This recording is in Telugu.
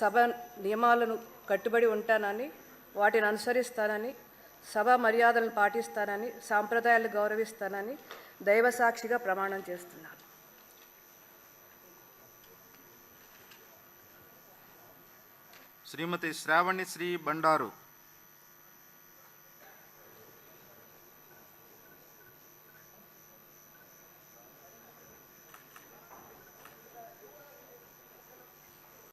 సభ నియమాలను కట్టుబడి ఉంటానని వాటిని అనుసరిస్తానని సభ మర్యాదలను పాటిస్తానని సాంప్రదాయాలు గౌరవిస్తానని దైవ సాక్షిగా ప్రమాణం చేస్తున్నాను. శ్రీమతి శ్రావణి శ్రీ బండారు.